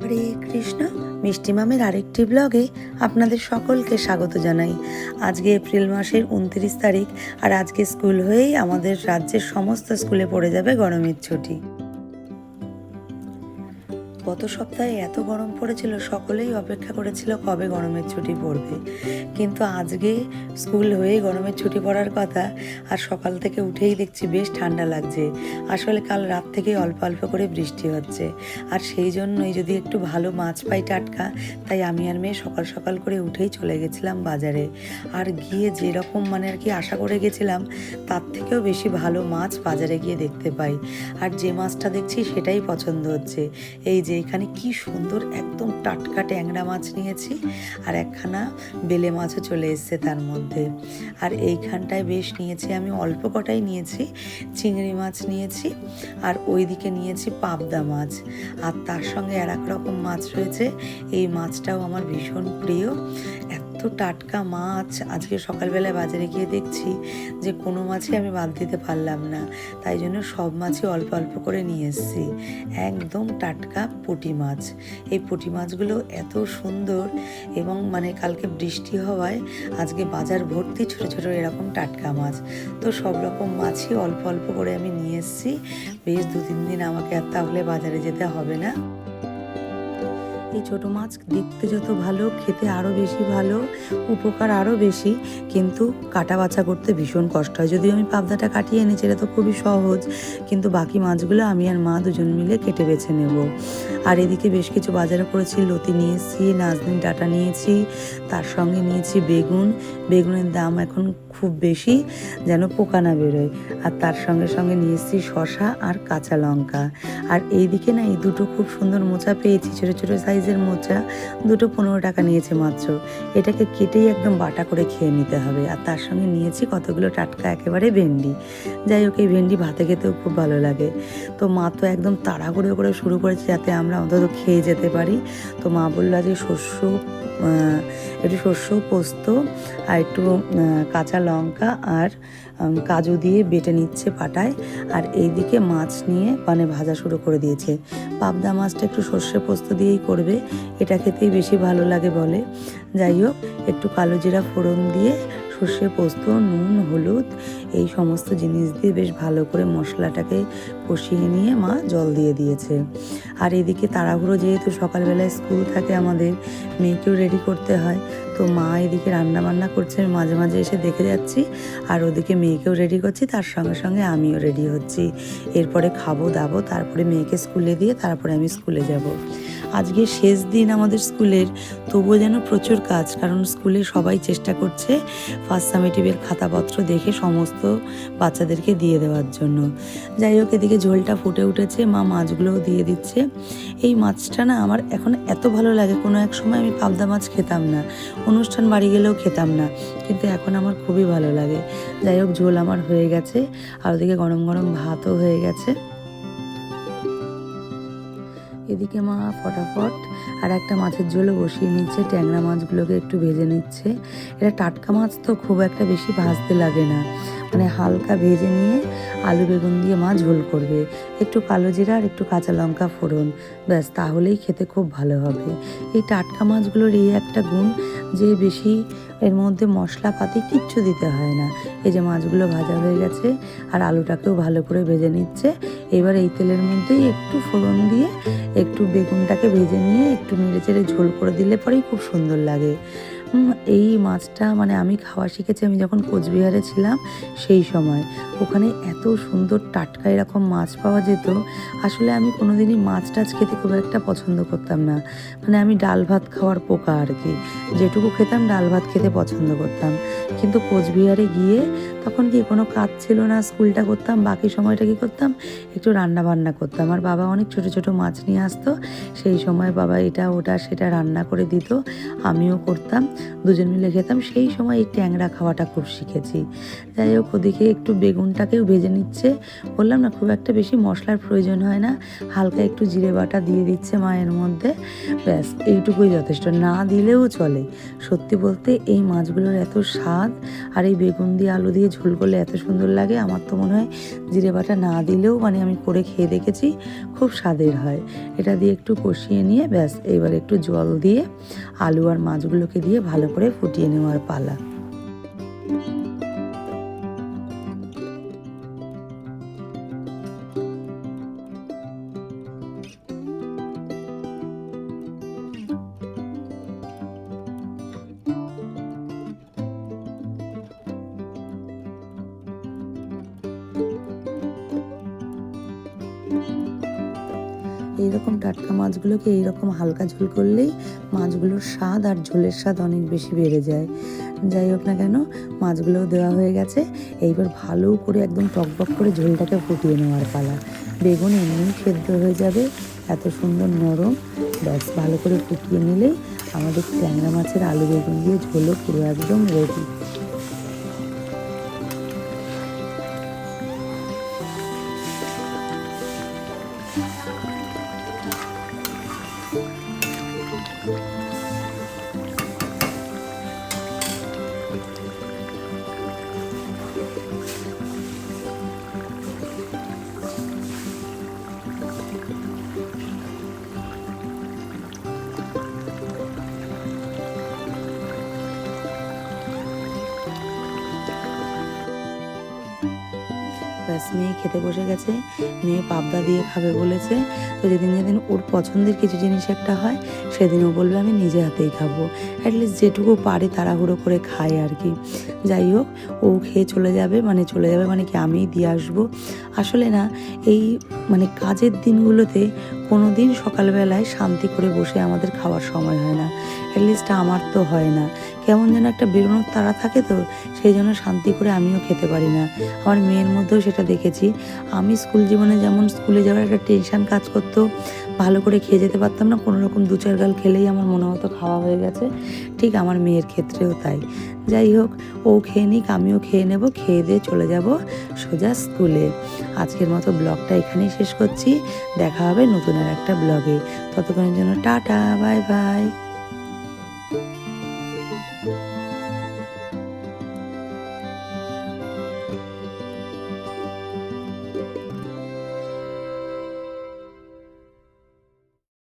হরে কৃষ্ণ, মিষ্টি মামের আরেকটি ব্লগে আপনাদের সকলকে স্বাগত জানাই। আজকে এপ্রিল মাসের উনত্রিশ তারিখ আর আজকে স্কুল হয়েই আমাদের রাজ্যের সমস্ত স্কুলে পড়ে যাবে গরমের ছুটি। গত সপ্তাহে এত গরম পড়েছিল, সকলেই অপেক্ষা করেছিল কবে গরমের ছুটি পড়বে। কিন্তু আজকে স্কুল হয়েই গরমের ছুটি পড়ার কথা, আর সকাল থেকে উঠেই দেখছি বেশ ঠান্ডা লাগছে। আসলে কাল রাত থেকে অল্প অল্প করে বৃষ্টি হচ্ছে। আর সেই জন্যই যদি একটু ভালো মাছ পাই টাটকা, তাই আমি আর মেয়ে সকাল সকাল করে উঠেই চলে গেছিলাম বাজারে। আর গিয়ে যেরকম মানে আর কি আশা করে গেছিলাম, তার থেকেও বেশি ভালো মাছ বাজারে গিয়ে দেখতে পাই। আর যে মাছটা দেখছি সেটাই পছন্দ হচ্ছে। এই যে এখানে কি সুন্দর একদম টাটকা ট্যাংরা মাছ নিয়েছি আর একখানা বেলে মাছও চলে এসছে তার মধ্যে। আর এইখানটায় বেশ নিয়েছি আমি অল্প কটাই নিয়েছি, চিংড়ি মাছ নিয়েছি আর ওইদিকে নিয়েছি পাবদা মাছ। আর তার সঙ্গে আর এক রকম মাছ রয়েছে, এই মাছটাও আমার ভীষণ প্রিয়। এত টাটকা মাছ আজকে সকালবেলায় বাজারে গিয়ে দেখছি যে কোনো মাছই আমি বাদ দিতে পারলাম না। তাই জন্য সব মাছই অল্প অল্প করে নিয়ে এসেছি। একদম টাটকা পুঁটি মাছ। এই পুঁটি মাছগুলো এত সুন্দর এবং মানে কালকে বৃষ্টি হওয়ায় আজকে বাজার ভর্তি ছোট ছোট এরকম টাটকা মাছ। তো সব রকম মাছই অল্প অল্প করে আমি নিয়ে এসেছি। বেশ দু তিন দিন আমাকে আর তাহলে বাজারে যেতে হবে না। এই ছোট মাছ দেখতে যত ভালো, খেতে আরও বেশি ভালো, উপকার আরও বেশি, কিন্তু কাটা বাছা করতে ভীষণ কষ্ট হয়। যদিও আমি পাবদাটা কাটিয়ে এনেছি, এটা তো খুবই সহজ, কিন্তু বাকি মাছগুলো আমি আর মা দুজন মিলে কেটে বেছে নেব। আর এদিকে বেশ কিছু বাজারে করেছি, লতি নিয়েছি, নাজনিন ডাটা নিয়েছি, তার সঙ্গে নিয়েছি বেগুন। বেগুনের দাম এখন খুব বেশি, যেন পোকা না বেরোয়। আর তার সঙ্গে সঙ্গে নিয়েছি শশা আর কাঁচা লঙ্কা। আর এইদিকে না, এই দুটো খুব সুন্দর মোচা পেয়েছি, ছোটো ছোটো সাইজের মোচা, দুটো পনেরো টাকা নিয়েছে মাত্র। এটাকে কেটেই একদম বাটা করে খেয়ে নিতে হবে। আর তার সঙ্গে নিয়েছি কতগুলো টাটকা একেবারে ভেন্ডি। যাই হোক, এই ভেন্ডি ভাতে খেতেও খুব ভালো লাগে। তো মা তো একদম তাড়াহুড়ো করে শুরু করেছে যাতে আমরা অন্তত খেয়ে যেতে পারি। তো মা বলল যে শস্য একটু শস্য পোস্ত আর একটু কাঁচা লঙ্কা আর কাজু দিয়ে বেটে নিচ্ছে পাটায় আর এইদিকে মাছ নিয়ে মানে ভাজা শুরু করে দিয়েছে। পাবদা মাছটা একটু সর্ষে পোস্ত দিয়েই করবে, এটা খেতেই বেশি ভালো লাগে বলে। যাই হোক, একটু কালো জিরা ফোড়ন দিয়ে সর্ষে পোস্ত, নুন, হলুদ, এই সমস্ত জিনিস দিয়ে বেশ ভালো করে মশলাটাকে কষিয়ে নিয়ে মা জল দিয়ে দিয়েছে। আর এদিকে তাড়াহুড়ো যেহেতু সকালবেলায় স্কুল থাকে আমাদের, মেয়েকেও রেডি করতে হয়। তো মা এদিকে রান্না বান্না করছে, আমি মাঝে মাঝে এসে দেখে যাচ্ছি। আর ওদিকে মেয়েকেও রেডি করছি, তার সঙ্গে সঙ্গে আমিও রেডি হচ্ছি। এরপরে খাব, দাবো, তারপরে মেয়েকে স্কুলে দিয়ে তারপরে আমি স্কুলে যাব। আজকে শেষ দিন আমাদের স্কুলের, তবুও যেন প্রচুর কাজ, কারণ স্কুলে সবাই চেষ্টা করছে ফার্স্ট সামেটিভের খাতাপত্র দেখে সমস্ত বাচ্চাদেরকে দিয়ে দেওয়ার জন্য। যাই হোক, এদিকে ঝোলটা ফুটে উঠেছে, মা মাছগুলোও দিয়ে দিচ্ছে। এই মাছটা না আমার এখন এত ভালো লাগে, কোনো এক সময় আমি পাবদা মাছ খেতাম না। অনুষ্ঠান বাড়ি গেলেও খেতাম না। কিন্তু এখন আমার খুবই ভালো লাগে। যাই হোক, ঝোল আমার হয়ে গেছে। আর ওদিকে গরম গরম ভাতও হয়ে গেছে। এদিকে মা ফটাফট আর একটা মাছের ঝোলও বসিয়ে নিচ্ছে। ট্যাংরা মাছগুলোকে একটু ভেজে নিচ্ছে। এটা টাটকা মাছ তো খুব একটা বেশি ভাজতে লাগে না। মানে হালকা ভেজে নিয়ে আলু বেগুন দিয়ে মা ঝোল করবে। একটু কালো জিরা আর একটু কাঁচা লঙ্কা ফোড়ন। ব্যাস, তাহলেই খেতে খুব ভালো হবে। এই টাটকা মাছগুলোর এই একটা গুণ যে বেশি এর মধ্যে মশলাপাতি কিচ্ছু দিতে হয় না। এই যে মাছগুলো ভাজা হয়ে গেছে আর আলুটাকেও ভালো করে ভেজে নিচ্ছে। এবার এই তেলের মধ্যেই একটু ফোড়ন দিয়ে একটু বেগুনটাকে ভেজে নিয়ে একটু নেড়ে চেড়ে ঝোল করে দিলে পরেই খুব সুন্দর লাগে। এই মাছটা মানে আমি খাওয়া শিখেছি, আমি যখন কোচবিহারে ছিলাম সেই সময়। ওখানে এত সুন্দর টাটকা এরকম মাছ পাওয়া যেত। আসলে আমি কোনোদিনই মাছ টাছ খেতে খুব একটা পছন্দ করতাম না। মানে আমি ডাল ভাত খাওয়ার পোকা আর কি। যেটুকু খেতাম, ডাল ভাত খেতে পছন্দ করতাম। কিন্তু কোচবিহারে গিয়ে তখন কি কোনো কাজ ছিল না? স্কুলটা করতাম, বাকি সময়টা কি করতাম? একটু রান্না বান্না করতাম। আর বাবা অনেক ছোট ছোট মাছ নিয়ে আসতো। সেই সময় বাবা এটা, ওটা, সেটা রান্না করে দিত। আমিও করতাম, দুজন মিলে খেতাম। সেই সময় এই ট্যাংরা খাওয়াটা খুব শিখেছি। যাই হোক, ওদিকে একটু বেগুনটাকেও ভেজে নিচ্ছে। বললাম না, খুব একটা বেশি মশলার প্রয়োজন হয় না। হালকা একটু জিরে বাটা দিয়ে দিচ্ছে মায়ের মধ্যে। ব্যাস, এইটুকুই যথেষ্ট। না দিলেও চলে। সত্যি বলতে এই মাছগুলোর এত স্বাদ, আর এই বেগুন দিয়ে আলু দিয়ে ঝোল করলে এত সুন্দর লাগে। আমার তো মনে হয় জিরে বাটা না দিলেও মানে আমি করে খেয়ে দেখেছি, খুব স্বাদের হয়। এটা দিয়ে একটু কষিয়ে নিয়ে ব্যাস, এবার একটু জল দিয়ে আলু আর মাছগুলোকে দিয়ে ভালো করে ফুটিয়ে নেওয়ার পালা। এইরকম টাটকা মাছগুলোকে এইরকম হালকা ঝোল করলেই মাছগুলোর স্বাদ আর ঝোলের স্বাদ অনেক বেশি বেড়ে যায়। যাই হোক না কেন, মাছগুলোও দেওয়া হয়ে গেছে। এইবার ভালো করে একদম টকবক করে ঝোলটাকে ফুটিয়ে নেওয়ার পালা। বেগুন এমনি সেদ্ধ হয়ে যাবে, এত সুন্দর নরম। ব্যাস, ভালো করে ফুটিয়ে নিলেই আমাদের ট্যাংরা মাছের আলু বেগুন দিয়ে ঝোলও পুরো একদম রেডি ব্যাস, মেয়ে খেতে বসে গেছে, মেয়ে পাবদা দিয়ে খাবে বলেছে। তো যেদিন যেদিন ওর পছন্দের কিছু জিনিস একটা হয়, সেদিন ও বলবে, আমি নিজে হাতেই খাব। অ্যাটলিস্ট যেটুকু পারে তাড়াহুড়ো করে খায় আর কি। যাই হোক, ও খেয়ে চলে যাবে মানে চলে যাবে মানে কি আমিই দিয়ে আসব। আসলে না, এই মানে কাজের দিনগুলোতে কোনো দিন সকালবেলায় শান্তি করে বসে আমাদের খাওয়ার সময় হয় না। অ্যাটলিস্ট আমার তো হয় না। কেমন যেন একটা বেরোনোর তাড়া থাকে তো, সেই জন্য শান্তি করে আমিও খেতে পারি না। আমার মেয়ের মধ্যেও সেটা দেখেছি। আমি স্কুল জীবনে যেমন স্কুলে যাওয়ার একটা টেনশন কাজ করতো, ভালো করে খেয়ে যেতে পারতাম না, কোনো রকম দু চার গাল খেলেই আমার মনে হতো খাওয়া হয়ে গেছে। ঠিক আমার মেয়ের ক্ষেত্রেও তাই। যাই হোক, ও খেয়ে নিক, আমিও খেয়ে নেব, খেয়ে দিয়ে চলে যাব সোজা স্কুলে। আজকের মতো ব্লগটা এখানেই শেষ করছি। দেখা হবে নতুন আর একটা ব্লগে। ততক্ষণের জন্য tata, bye bye. thank you